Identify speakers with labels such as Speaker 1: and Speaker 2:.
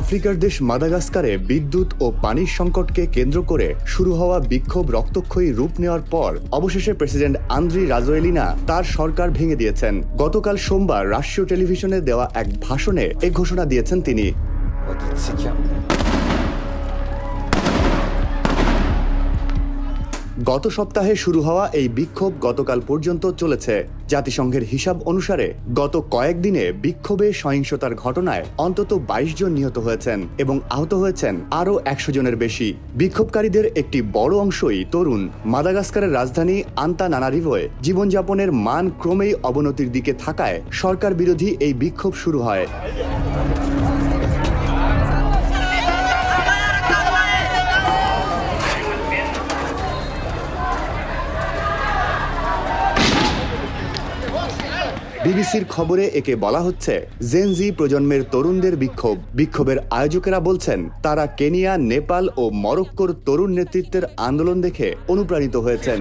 Speaker 1: আফ্রিকার দেশ মাদাগাস্কারে বিদ্যুৎ ও পানির সংকটকে কেন্দ্র করে শুরু হওয়া বিক্ষোভ রক্তক্ষয়ী রূপ নেওয়ার পর অবশেষে প্রেসিডেন্ট আন্দ্রি রাজোয়েলিনা তার সরকার ভেঙে দিয়েছেন। গতকাল সোমবার রাষ্ট্রীয় টেলিভিশনে দেওয়া এক ভাষণে এ ঘোষণা দিয়েছেন তিনি। গত সপ্তাহে শুরু হওয়া এই বিক্ষোভ গতকাল পর্যন্ত চলেছে। জাতিসংঘের হিসাব অনুসারে গত কয়েকদিনে বিক্ষোভে সহিংসতার ঘটনায় অন্তত বাইশ জন নিহত হয়েছেন এবং আহত হয়েছেন আরও একশো জনের বেশি। বিক্ষোভকারীদের একটি বড় অংশই তরুণ। মাদাগাস্কারের রাজধানী আন্তা নানারিভোয় জীবনযাপনের মান ক্রমেই অবনতির দিকে থাকায় সরকার বিরোধী এই বিক্ষোভ শুরু হয়। বিবিসির খবরে একে বলা হচ্ছে জেনজি প্রজন্মের তরুণদের বিক্ষোভ। বিক্ষোভের আয়োজকেরা বলছেন, তারা কেনিয়া, নেপাল ও মরক্কোর তরুণ নেতৃত্বের আন্দোলন দেখে অনুপ্রাণিত হয়েছেন।